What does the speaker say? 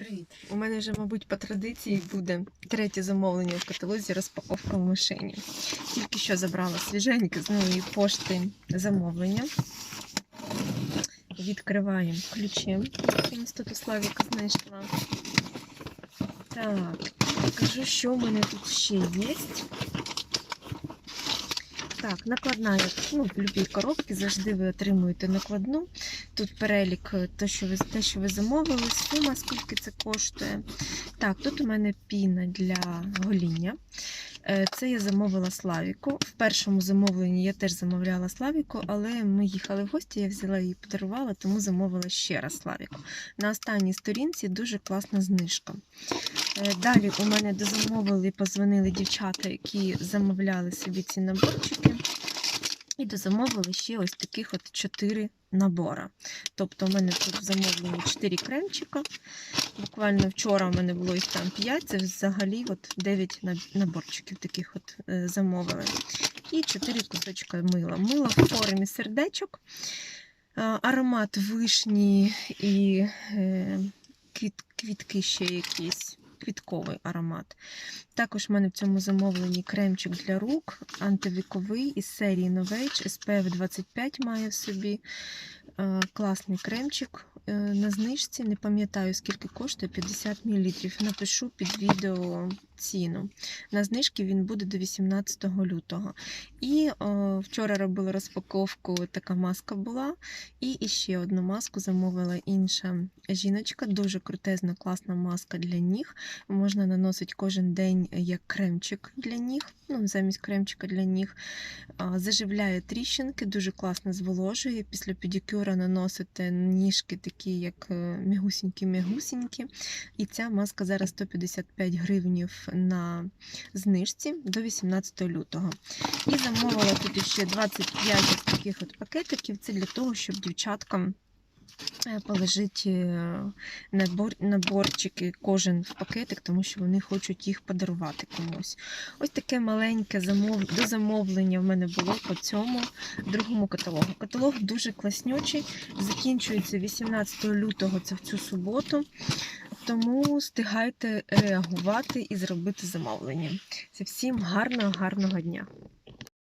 Привіт. У мене вже, мабуть, по традиції буде третє замовлення в каталозі розпаковка в машині. Тільки що забрала свіженьке з нової пошти замовлення. Відкриваємо ключем, у Славіка знайшла. Так, покажу, що в мене тут ще є. Так, накладна, ну, в будь-якій коробці завжди ви отримуєте накладну. Тут перелік, те, що ви, те, що ви замовили, сума, скільки це коштує. Так, тут у мене піна для гоління. Е, Це я замовила Славіку. В першому замовленні я теж замовляла Славіку, але ми їхали в гості, я взяла її подарувала, тому замовила ще раз Славіку. На останній сторінці дуже класна знижка. Е, Далі у мене дозамовили, позвонили дівчата, які замовляли собі ці наборчики. І дозамовили ще ось таких от 4 набора. Тобто, у мене тут замовлені 4 кремчика. Буквально вчора у мене було їх там 5, це взагалі от 9 наборчиків таких от е, замовили. І 4 кусочка мила. Мило в формі сердечок, аромат вишні і е, квітки ще якісь. Квітковий аромат. Також в мене в цьому замовленні кремчик для рук, антивіковий із серії Novage SPF 25 має в собі. Е, Класний кремчик е, на знижці. Не пам'ятаю, скільки коштує 50 мл. Напишу під відео ціну. На знижки він буде до 18 лютого. І о, вчора робила розпаковку, така маска була. І ще одну маску замовила інша жіночка. Дуже крутезна, класна маска для ніг. Можна наносити кожен день як кремчик для ніг, ну, замість кремчика для ніг. Заживляє тріщинки, дуже класно зволожує. Після педикюра наносите ніжки такі, як мігусінькі-мігусінькі. І ця маска зараз 155 гривнів на знижці до 18 лютого. І замовила тут ще 25 ось таких от пакетиків. Це для того, щоб дівчаткам е, полежить е, набор, наборчики кожен в пакетик, тому що вони хочуть їх подарувати комусь. Ось таке маленьке замов... дозамовлення в мене було по цьому другому каталогу. Каталог дуже класнючий, закінчується 18 лютого, це в цю суботу. Тому встигайте реагувати і зробити замовлення. Це всім гарного, гарного дня!